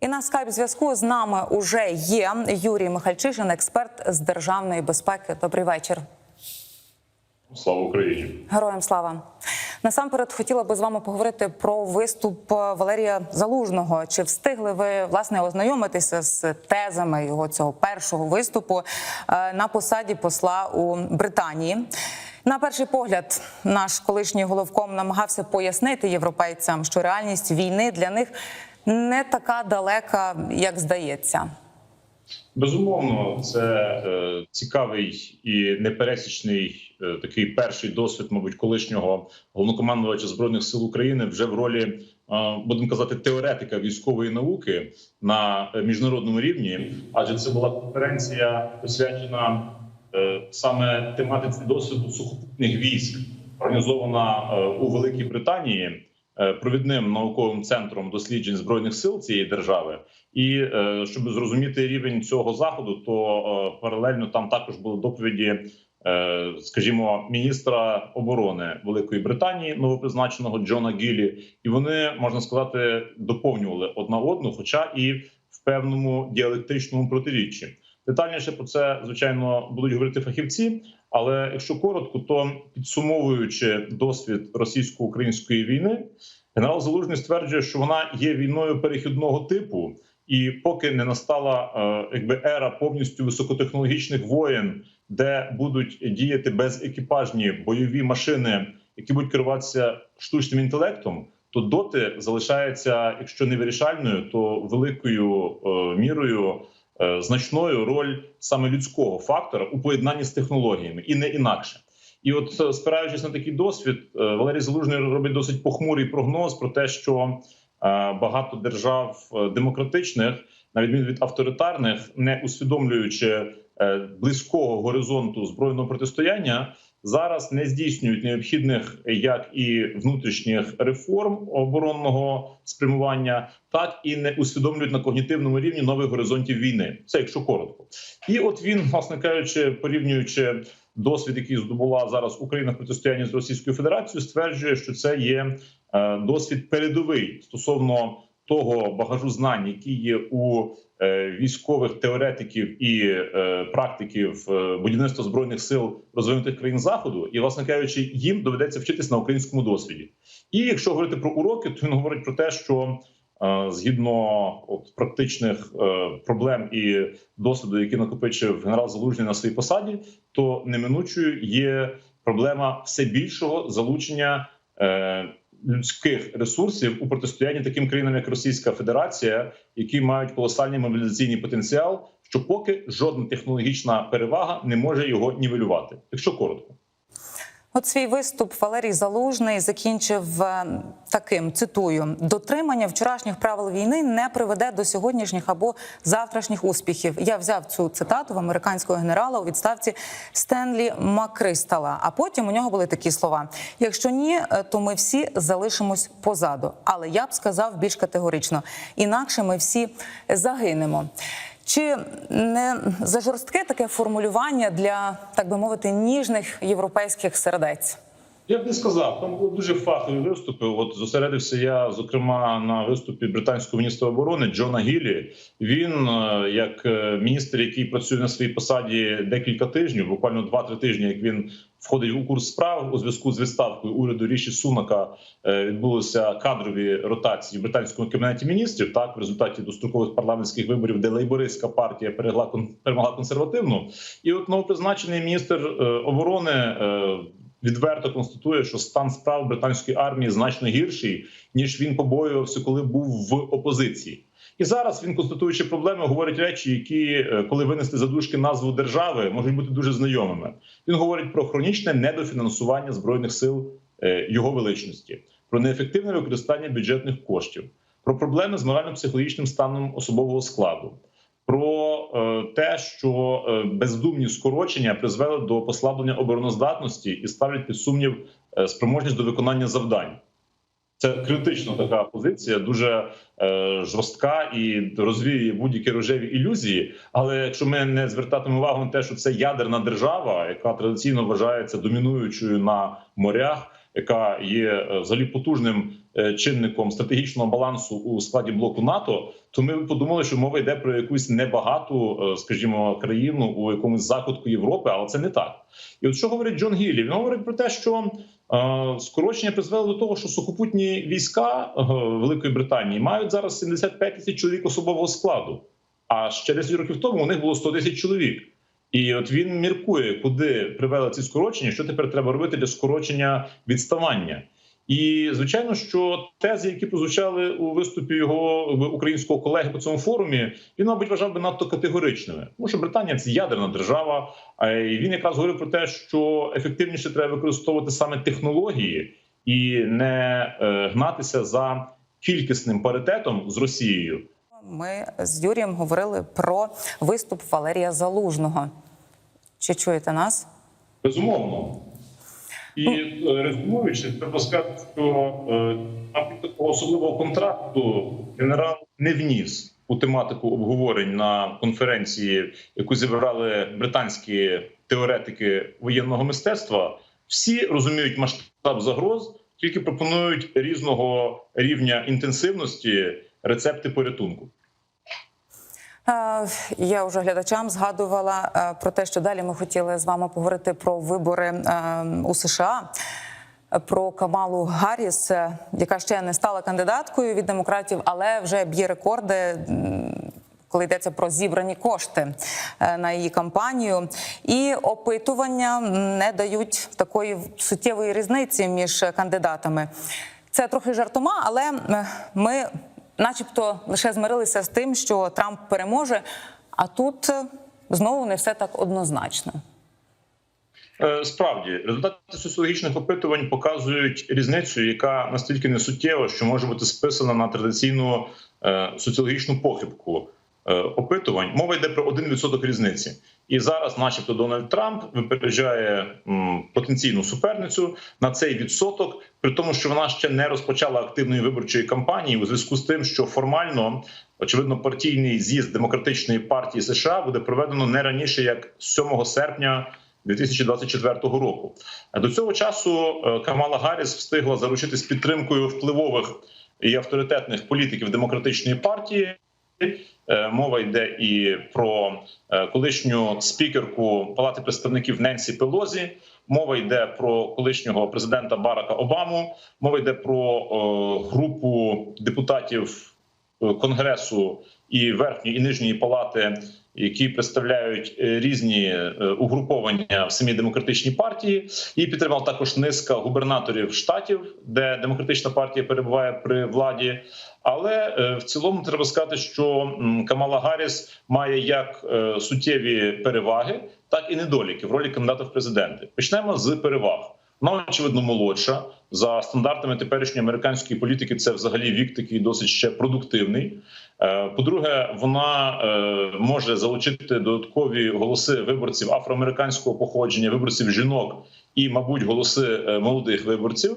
І на скайп зв'язку з нами уже є Юрій Михальчишин, експерт з державної безпеки. Добрий вечір. Слава Україні! Героям слава. Насамперед хотіла би з вами поговорити про виступ Валерія Залужного. Чи встигли ви власне ознайомитися з тезами його цього першого виступу е, на посаді посла у Британії? На перший погляд, наш колишній головком намагався пояснити європейцям, що реальність війни для них не така далека, як здається. Безумовно, це е, цікавий і непересічний е, такий перший досвід, мабуть, колишнього головнокомандувача збройних сил України вже в ролі, е, будемо казати, теоретика військової науки на е, міжнародному рівні. Адже це була конференція присвячена е, саме тематиці досвіду сухопутних військ, організована е, у Великій Британії. Е, Провідним науковим центром досліджень збройних сил цієї держави, і е, щоб зрозуміти рівень цього заходу, то е, паралельно там також були доповіді, скажімо, міністра оборони Великої Британії, новопризначеного Джона Гілі, і вони можна сказати доповнювали одна одну, хоча і в певному діалектичному протиріччі. Детальніше про це звичайно будуть говорити фахівці. Але якщо коротко, то підсумовуючи досвід російсько-української війни, генерал Залужний стверджує, що вона є війною перехідного типу, і поки не настала е, якби ера повністю високотехнологічних воєн, де будуть діяти безекіпажні бойові машини, які будуть керуватися штучним інтелектом, то доти залишається, якщо не вирішальною, то великою е, мірою значною роль саме людського фактора у поєднанні з технологіями, і не інакше. І от е, спираючись на такий досвід, е, Валерій Залужний робить досить похмурий прогноз про те, що е, багато держав е, демократичних, на відміну від авторитарних, не усвідомлюючи е, близького горизонту збройного протистояння, зараз не здійснюють необхідних як і внутрішніх реформ оборонного спрямування, так і не усвідомлюють на когнітивному рівні нових горизонтів війни. Це якщо коротко, і от він, власне кажучи, порівнюючи досвід, який здобула зараз Україна в протистоянні з Російською Федерацією, стверджує, що це є е, досвід передовий стосовно того багажу знань, які є у е, військових теоретиків і е, практиків е, будівництва збройних сил розвинутих країн заходу, і власне кажучи, їм доведеться вчитись на українському досвіді. І якщо говорити про уроки, то він говорить про те, що згідно от, практичних е, проблем і досвіду, який накопичив генерал Залужний на своїй посаді, то неминучою є проблема все більшого залучення. Е, Людських ресурсів у протистоянні таким країнам, як Російська Федерація, які мають колосальний мобілізаційний потенціал, що поки жодна технологічна перевага не може його нівелювати, якщо коротко. От свій виступ Валерій Залужний закінчив е, таким цитую: дотримання вчорашніх правил війни не приведе до сьогоднішніх або завтрашніх успіхів. Я взяв цю цитату в американського генерала у відставці Стенлі Макристала. А потім у нього були такі слова: якщо ні, е, то ми всі залишимось позаду. Але я б сказав більш категорично: інакше ми всі загинемо. Чи не за жорстке таке формулювання для так би мовити ніжних європейських сердець? Я б не сказав, там були дуже фахові виступи. От зосередився я зокрема на виступі британського міністра оборони Джона Гіллі. Він, е, як е, міністр, який працює на своїй посаді декілька тижнів, буквально 2-3 тижні, як він входить у курс справ у зв'язку з відставкою уряду Ріші Сунака, е, відбулися кадрові ротації в британському кабінеті міністрів. Так, в результаті дострокових парламентських виборів, де лейбористська партія перемогла консервативну, і от новопризначений міністр оборони. Відверто констатує, що стан справ британської армії значно гірший ніж він побоювався, коли був в опозиції. І зараз він констатуючи проблеми, говорить речі, які, е, коли винести за дужки назву держави, можуть бути дуже знайомими. Він говорить про хронічне недофінансування збройних сил е, його величності, про неефективне використання бюджетних коштів, про проблеми з морально-психологічним станом особового складу. Про е, те, що е, бездумні скорочення призвели до послаблення обороноздатності і ставлять під сумнів е, спроможність до виконання завдань. Це критична така позиція, дуже е, жорстка і розвіює будь-які рожеві ілюзії. Але якщо ми не звертатимемо увагу на те, що це ядерна держава, яка традиційно вважається домінуючою на морях, яка є е, взагалі потужним е, чинником стратегічного балансу у складі блоку НАТО, то ми подумали, що мова йде про якусь небагату, е, скажімо, країну у якомусь закутку Європи, але це не так. І от що говорить Джон Гіллі? Він говорить про те, що скорочення призвело до того, що сухопутні війська Великої Британії мають зараз 75 тисяч чоловік особового складу. А ще 10 років тому у них було 100 тисяч чоловік. І от він міркує, куди привели ці скорочення, що тепер треба робити для скорочення відставання. І звичайно, що тези, які прозвучали у виступі його українського колеги по цьому форумі, він, мабуть, вважав би надто категоричними. Тому що Британія це ядерна держава. Й він якраз говорив про те, що ефективніше треба використовувати саме технології і не е, гнатися за кількісним паритетом з Росією. Ми з Юрієм говорили про виступ Валерія Залужного. Чи чуєте нас? Безумовно. І е, резюмуючи, треба сказати, що е, такого особливого контракту генерал не вніс у тематику обговорень на конференції, яку зібрали британські теоретики воєнного мистецтва. Всі розуміють масштаб загроз, тільки пропонують різного рівня інтенсивності рецепти порятунку. Е, Я вже глядачам згадувала е, про те, що далі ми хотіли з вами поговорити про вибори е, у США. Про Камалу Гарріс, е, яка ще не стала кандидаткою від демократів, але вже б'є рекорди, коли йдеться про зібрані кошти на її кампанію. І опитування не дають такої суттєвої різниці між кандидатами. Це трохи жартома, але ми, начебто, лише змирилися з тим, що Трамп переможе. А тут е, знову не все так однозначно. Е, Справді, результати соціологічних опитувань показують різницю, яка настільки не суттєва, що може бути списана на традиційну е, соціологічну похибку опитувань. Мова йде про 1% різниці. І зараз, начебто, Дональд Трамп випереджає потенційну суперницю на цей відсоток, при тому, що вона ще не розпочала активної виборчої кампанії у зв'язку з тим, що формально, очевидно, партійний з'їзд демократичної партії США буде проведено не раніше як 7 серпня. 2024 року до цього часу е, Камала Гарріс встигла заручитись підтримкою впливових і авторитетних політиків демократичної партії. Е, Мова йде і про е, колишню спікерку Палати представників Ненсі Пелозі. Мова йде про колишнього президента Барака Обаму. Мова йде про групу депутатів е, конгресу і верхньої і нижньої палати, які представляють е, різні е, угруповання в самій демократичній партії. І підтримав також низка губернаторів штатів, де демократична партія перебуває при владі. Але е, в цілому треба сказати, що Камала Гарріс має як суттєві переваги, так і недоліки в ролі кандидата в президенти. Почнемо з переваг. Вона очевидно молодша за стандартами теперішньої американської політики. Це взагалі вік такий досить ще продуктивний. Е, По-друге, вона е, може залучити додаткові голоси виборців афроамериканського походження, виборців жінок і, мабуть, голоси е, молодих виборців.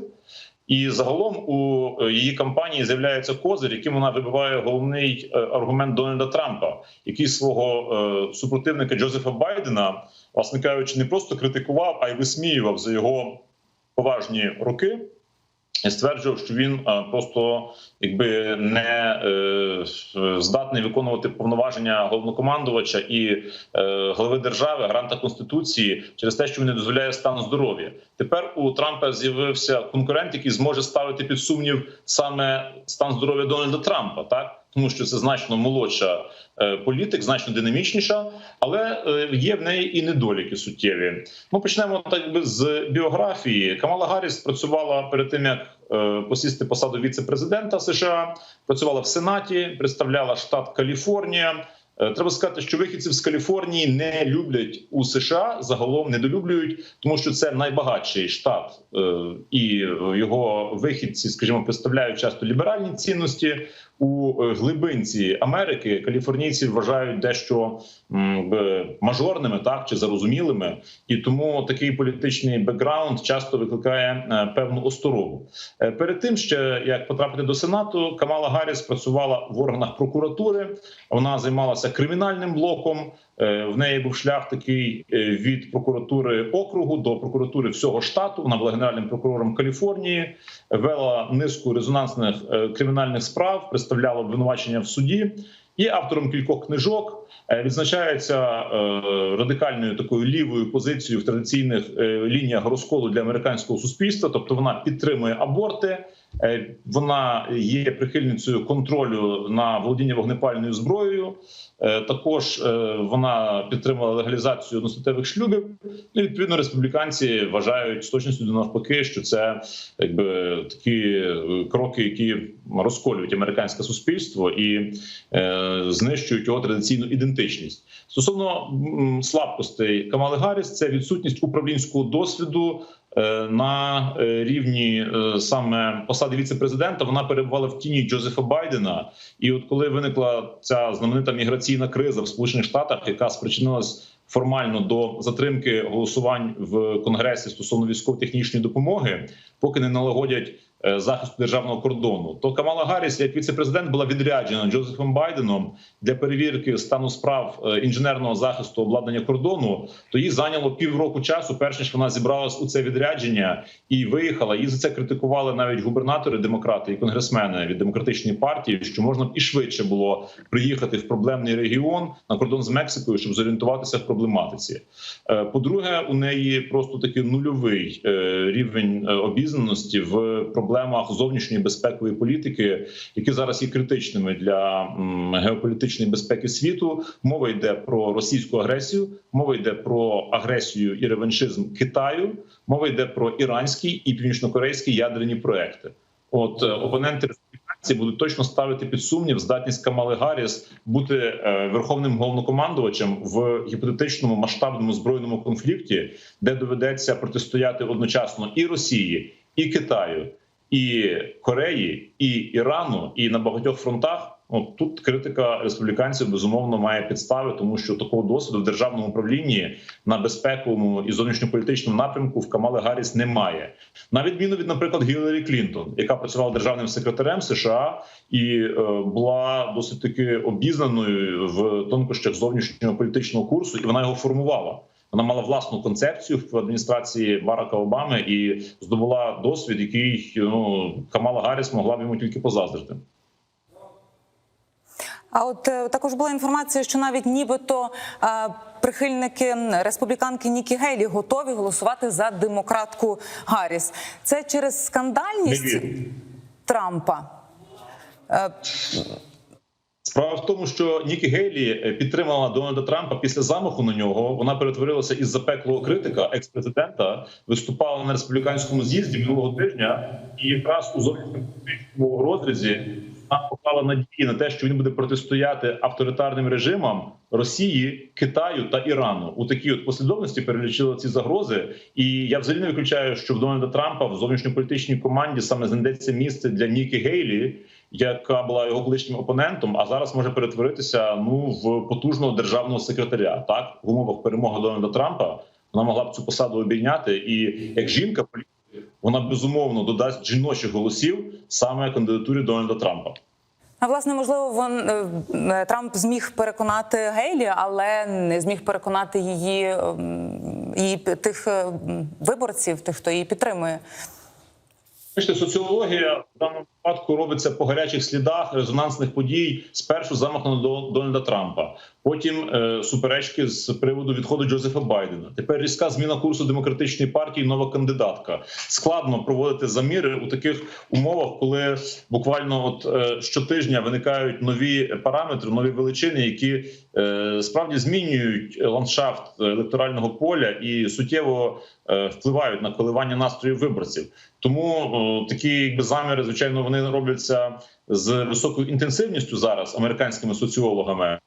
І загалом у її кампанії з'являється козир, яким вона вибиває головний аргумент Дональда Трампа, який свого супротивника Джозефа Байдена, власне кажучи, не просто критикував, а й висміював за його поважні роки. І стверджував, що він е, просто якби не е, здатний виконувати повноваження головнокомандувача і е, голови держави, гаранта конституції через те, що він не дозволяє стан здоров'я. Тепер у Трампа з'явився конкурент, який зможе ставити під сумнів саме стан здоров'я Дональда Трампа, так тому що це значно молодша е, політик, значно динамічніша, але е, є в неї і недоліки суттєві. Ну почнемо так би з біографії. Камала Гарріс працювала перед тим, як посісти посаду віце-президента США. Працювала в Сенаті, представляла штат Каліфорнія. Е, Треба сказати, що вихідців з Каліфорнії не люблять у США загалом недолюблюють, тому що це найбагатший штат, е, і його вихідці, скажімо, представляють часто ліберальні цінності у е, глибинці Америки. Каліфорнійці вважають дещо б, мажорними, так чи зарозумілими, і тому такий політичний бекграунд часто викликає е, певну осторогу. Е, Перед тим ще як потрапити до сенату, Камала Гарріс працювала в органах прокуратури. Вона займалася кримінальним блоком. В неї був шлях такий від прокуратури округу до прокуратури всього штату. Вона була генеральним прокурором Каліфорнії, вела низку резонансних кримінальних справ, представляла обвинувачення в суді. Є автором кількох книжок. Е, Відзначається е, радикальною такою лівою позицією в традиційних е, лініях розколу для американського суспільства. Тобто вона підтримує аборти. Е, Вона є прихильницею контролю на володіння вогнепальною зброєю. Е, Також е, вона підтримала легалізацію одностатевих шлюбів. Ну, і, відповідно, республіканці вважають з точністю до навпаки, що це якби такі кроки, які розколюють американське суспільство і е, знищують його традиційну ідентичність. Стосовно слабкостей Камали Гарріс, це відсутність управлінського досвіду. Е, На е, рівні е, саме посади віце-президента вона перебувала в тіні Джозефа Байдена. І от коли виникла ця знаменита міграційна криза в Сполучених Штатах, яка спричинилась формально до затримки голосувань в Конгресі стосовно військово-технічної допомоги, поки не налагодять захисту державного кордону, то Камала Гарріс, як віце-президент, була відряджена Джозефом Байденом для перевірки стану справ е, інженерного захисту обладнання кордону. То їй зайняло півроку часу, перш ніж вона зібралась у це відрядження і виїхала. Її за це критикували навіть губернатори, демократи і конгресмени від демократичної партії, що можна б і швидше було приїхати в проблемний регіон на кордон з Мексикою, щоб зорієнтуватися в проблематиці. Е, По-друге, у неї просто такий нульовий е, рівень е, обізнаності в проблемах зовнішньої безпекової політики, які зараз є критичними для геополітичної безпеки світу. Мова йде про російську агресію, мова йде про агресію і реваншизм Китаю, мова йде про іранські і північнокорейські ядерні проекти. От е, опоненти республіканці будуть точно ставити під сумнів здатність Камали Гарріс бути е, верховним головнокомандувачем в гіпотетичному масштабному збройному конфлікті, де доведеться протистояти одночасно і Росії, і Китаю, і Кореї, і Ірану, і на багатьох фронтах. От тут критика республіканців безумовно має підстави, тому що такого досвіду в державному управлінні на безпековому і зовнішньополітичному напрямку в Камали Гарріс немає. На відміну від, наприклад, Гіларі Клінтон, яка працювала державним секретарем США і е, була досить таки обізнаною в тонкощах зовнішнього політичного курсу, і вона його формувала. Вона мала власну концепцію в адміністрації Барака Обами і здобула досвід, який ну Камала Гарріс могла б йому тільки позаздрити. А от е, також була інформація, що навіть нібито е, прихильники республіканки Нікі Гейлі готові голосувати за демократку Гарріс. Це через скандальність. Трампа. Е, Справа в тому, що Нікі Гейлі е, підтримала Дональда Трампа після замаху на нього. Вона перетворилася із запеклого критика екс-президента, виступала на республіканському з'їзді минулого тижня, і якраз у зовнішньому розрізі вона поклала надії на те, що він буде протистояти авторитарним режимам Росії, Китаю та Ірану. У такій от послідовності перелічили ці загрози. І я взагалі не виключаю, що в Дональда Трампа в зовнішньополітичній команді саме знайдеться місце для Нікі Гейлі яка була його колишнім опонентом, а зараз може перетворитися ну в потужного державного секретаря. Так в умовах перемоги Дональда Трампа вона могла б цю посаду обійняти, і як жінка вона безумовно додасть жіночих голосів саме кандидатурі Дональда Трампа. А власне, можливо, вон е, е, Трамп зміг переконати Гейлі, але не зміг переконати її, ем, її тих е, виборців, тих, хто її підтримує. Бачите, соціологія в даному випадку робиться по гарячих слідах резонансних подій. Спершу замахну До- Дональда Трампа, потім е, суперечки з приводу відходу Джозефа Байдена. Тепер різка зміна курсу демократичної партії. Нова кандидатка. Складно проводити заміри у таких умовах, коли буквально от е, щотижня виникають нові параметри, нові величини, які е, справді змінюють ландшафт електорального поля і суттєво е, впливають на коливання настроїв виборців. Тому о, такі якби заміри, звичайно, вони робляться з високою інтенсивністю зараз американськими соціологами.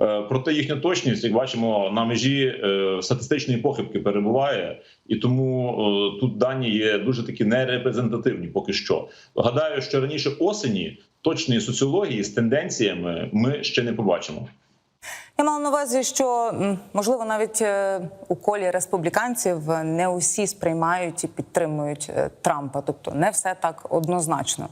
Е, Проте їхня точність, як бачимо, на межі е, статистичної похибки перебуває, і тому е, тут дані є дуже такі нерепрезентативні. Поки що гадаю, що раніше осені точної соціології з тенденціями ми ще не побачимо. Я мала на увазі, що можливо навіть у колі республіканців не усі сприймають і підтримують Трампа, тобто не все так однозначно.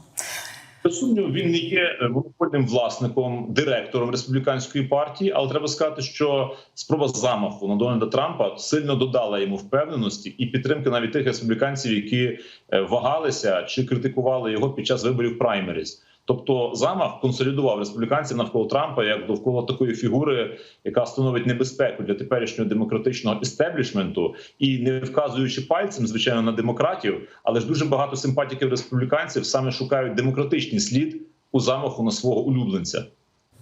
Без сумніву, він не є е, монопольним власником, директором республіканської партії, але треба сказати, що спроба замаху на Дональда Трампа сильно додала йому впевненості і підтримки навіть тих республіканців, які е, вагалися чи критикували його під час виборів праймеріз. Тобто замах консолідував республіканців навколо Трампа як довкола такої фігури, яка становить небезпеку для теперішнього демократичного істеблішменту, і не вказуючи пальцем, звичайно, на демократів, але ж дуже багато симпатиків республіканців саме шукають демократичний слід у замаху на свого улюбленця.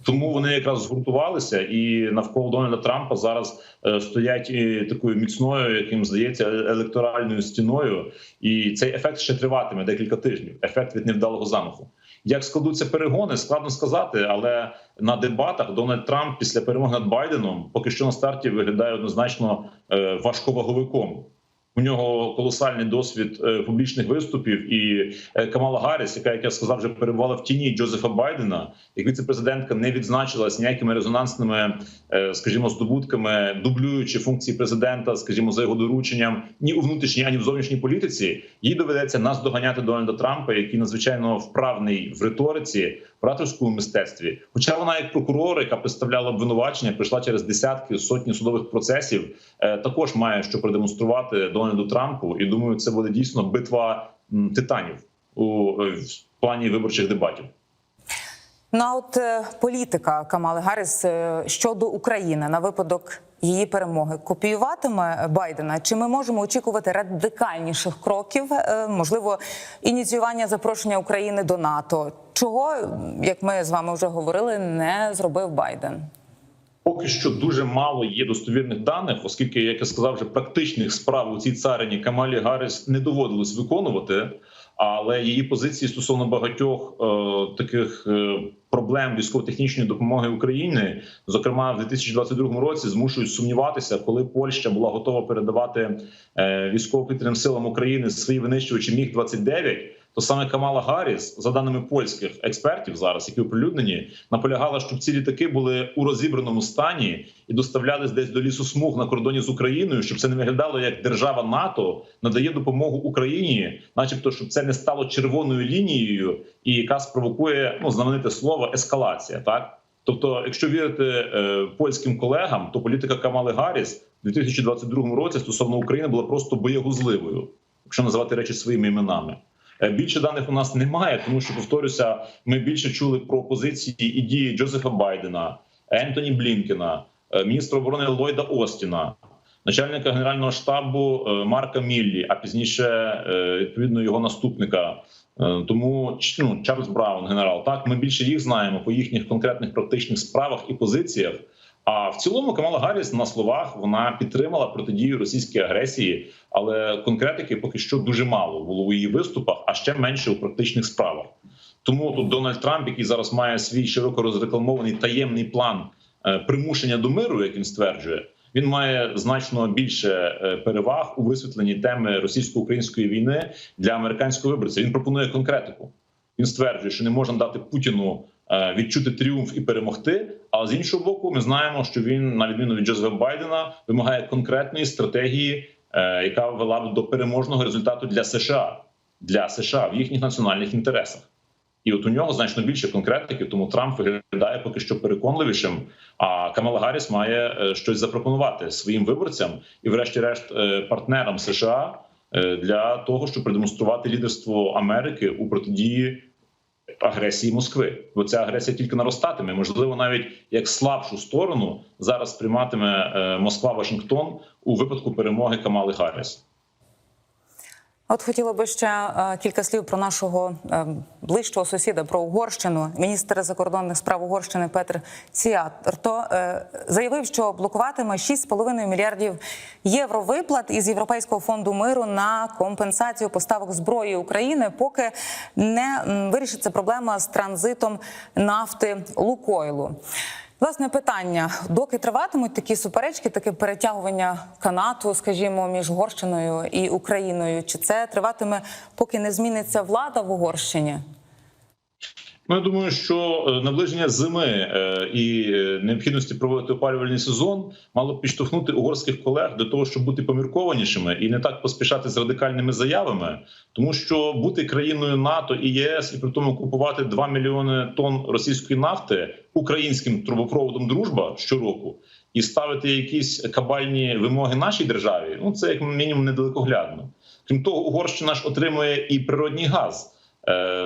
Тому вони якраз згуртувалися, і навколо Дональда Трампа зараз е, стоять і такою міцною, яким здається, електоральною стіною. І цей ефект ще триватиме декілька тижнів. Ефект від невдалого замаху. Як складуться перегони, складно сказати, але на дебатах Дональд Трамп після перемоги над Байденом поки що на старті виглядає однозначно е, важковаговиком. У нього колосальний досвід е, публічних виступів, і е, Камала Гарріс, яка, як я сказав, вже перебувала в тіні Джозефа Байдена, як віце-президентка не відзначилась ніякими резонансними, е, скажімо, здобутками, дублюючи функції президента, скажімо, за його дорученням, ні у внутрішній, ані в зовнішній політиці. Їй доведеться наздоганяти Дональда Трампа, який надзвичайно вправний в риториці, ораторському мистецтві. Хоча вона, як прокурор, яка представляла обвинувачення, пройшла через десятки сотні судових процесів, е, також має що продемонструвати Дональду Трампу. І думаю, це буде дійсно битва титанів у е, плані виборчих дебатів. Ну а от е, політика Камали Гарріс щодо України на випадок її перемоги копіюватиме Байдена? Чи ми можемо очікувати радикальніших кроків? е, Можливо, ініціювання запрошення України до НАТО? Чого, як ми з вами вже говорили, не зробив Байден? Поки що дуже мало є достовірних даних, оскільки, як я сказав, вже практичних справ у цій царині Камалі Гарріс не доводилось виконувати. Але її позиції стосовно багатьох е, таких е, проблем військово-технічної допомоги Україні, зокрема в 2022 році, змушують сумніватися, коли Польща була готова передавати е, військово-повітряним силам України свої винищувачі міг 29 то саме Камала Гарріс, за даними польських експертів, зараз які оприлюднені, наполягала, щоб ці літаки були у розібраному стані і доставлялись десь до лісосмуг на кордоні з Україною, щоб це не виглядало як держава НАТО надає допомогу Україні, начебто, щоб це не стало червоною лінією, і яка спровокує ну знамените слово ескалація. Так, тобто, якщо вірити е, польським колегам, то політика Камали Гарріс у 2022 році стосовно України була просто боєгузливою, якщо називати речі своїми іменами. Е, Більше даних у нас немає, тому що повторюся, ми більше чули про позиції і дії Джозефа Байдена, Ентоні Блінкена, е, міністра оборони Ллойда Остіна, начальника генерального штабу е, Марка Міллі, а пізніше відповідно його наступника. Тому ну, Чарльз Браун, генерал, так ми більше їх знаємо по їхніх конкретних практичних справах і позиціях. А в цілому Камала Гарріс на словах вона підтримала протидію російській агресії, але конкретики поки що дуже мало було у її виступах, а ще менше у практичних справах. Тому тут Дональд Трамп, який зараз має свій широко розрекламований таємний план е, примушення до миру, як він стверджує, він має значно більше е, переваг у висвітленні теми російсько-української війни для американського виборця. Він пропонує конкретику. Він стверджує, що не можна дати Путіну е, відчути тріумф і перемогти. А з іншого боку, ми знаємо, що він, на відміну від Джозефа Байдена, вимагає конкретної стратегії, е, яка вела б до переможного результату для США для США в їхніх національних інтересах. І от у нього значно більше конкретики, тому Трамп виглядає поки що переконливішим. А Камала Гарріс має е, щось запропонувати своїм виборцям і, врешті-решт, е, партнерам США для того, щоб продемонструвати лідерство Америки у протидії агресії Москви. Бо ця агресія тільки наростатиме. Можливо, навіть як слабшу сторону зараз сприйматиме е, Москва Вашингтон у випадку перемоги Камали Гарріс. От хотіла би ще е, кілька слів про нашого е, ближчого сусіда про Угорщину. Міністр закордонних справ Угорщини Петр Ціаторто е, заявив, що блокуватиме 6,5 мільярдів євро виплат із Європейського фонду миру на компенсацію поставок зброї України, поки не вирішиться проблема з транзитом нафти Лукойлу. Власне питання: доки триватимуть такі суперечки, таке перетягування канату, скажімо, між Угорщиною і Україною, чи це триватиме, поки не зміниться влада в Угорщині? Ну, я думаю, що е, наближення зими е, і е, необхідності проводити опалювальний сезон мало б підштовхнути угорських колег до того, щоб бути поміркованішими і не так поспішати з радикальними заявами, тому що бути країною НАТО і ЄС і при тому купувати 2 мільйони тонн російської нафти українським трубопроводом Дружба щороку і ставити якісь кабальні вимоги нашій державі. Ну це як мінімум недалекоглядно. Крім того, Угорщина ж отримує і природній газ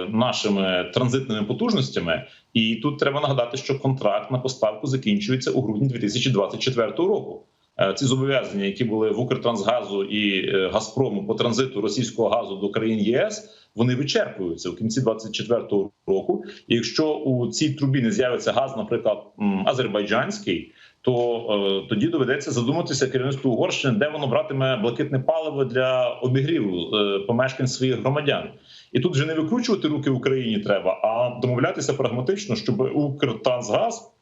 нашими транзитними потужностями. І тут треба нагадати, що контракт на поставку закінчується у грудні 2024 року. Е, Ці зобов'язання, які були в Укртрансгазу і е, Газпрому по транзиту російського газу до країн ЄС, вони вичерпуються в кінці 2024 року. І якщо у цій трубі не з'явиться газ, наприклад, азербайджанський, то е, тоді доведеться задуматися керівництву Угорщини, де воно братиме блакитне паливо для обігріву е, помешкань своїх громадян. І тут вже не викручувати руки Україні треба, а домовлятися прагматично, щоб Укртрансгаз,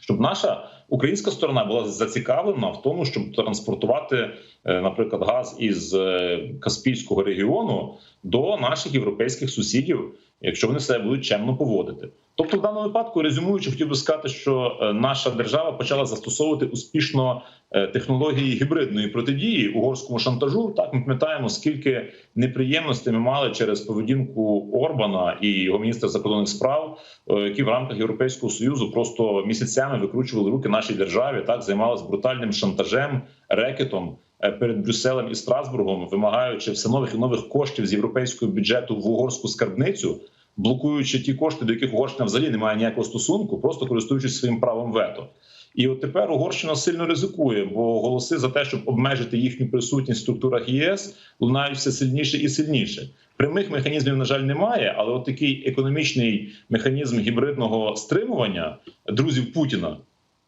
щоб наша українська сторона була зацікавлена в тому, щоб транспортувати, е, наприклад, газ із е, Каспійського регіону до наших європейських сусідів, якщо вони себе будуть чемно поводити. Тобто, в даному випадку, резюмуючи, хотів би сказати, що е, наша держава почала застосовувати успішно е, технології гібридної протидії угорському шантажу. Так ми пам'ятаємо, скільки неприємностей ми мали через поведінку Орбана і його міністра закордонних справ, е, які в рамках Європейського союзу просто місяцями викручували руки нашій державі, так займалися брутальним шантажем, рекетом. Перед Брюсселем і Страсбургом, вимагаючи все нових і нових коштів з європейського бюджету в угорську скарбницю, блокуючи ті кошти, до яких Угорщина взагалі не має ніякого стосунку, просто користуючись своїм правом вето. І от тепер Угорщина сильно ризикує, бо голоси за те, щоб обмежити їхню присутність в структурах ЄС, лунають все сильніше і сильніше. Прямих механізмів, на жаль, немає, але от такий економічний механізм гібридного стримування друзів Путіна.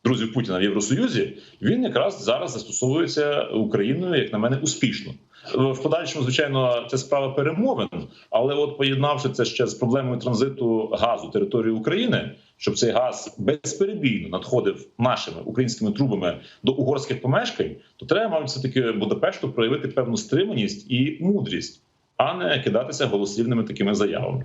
Друзів Путіна в Євросоюзі він якраз зараз застосовується Україною, як на мене, успішно. В подальшому, звичайно, це справа перемовин, але от поєднавши це ще з проблемою транзиту газу території України, щоб цей газ безперебійно надходив нашими українськими трубами до угорських помешкань, то треба, мабуть, все таки Будапешту проявити певну стриманість і мудрість, а не кидатися голослівними такими заявами.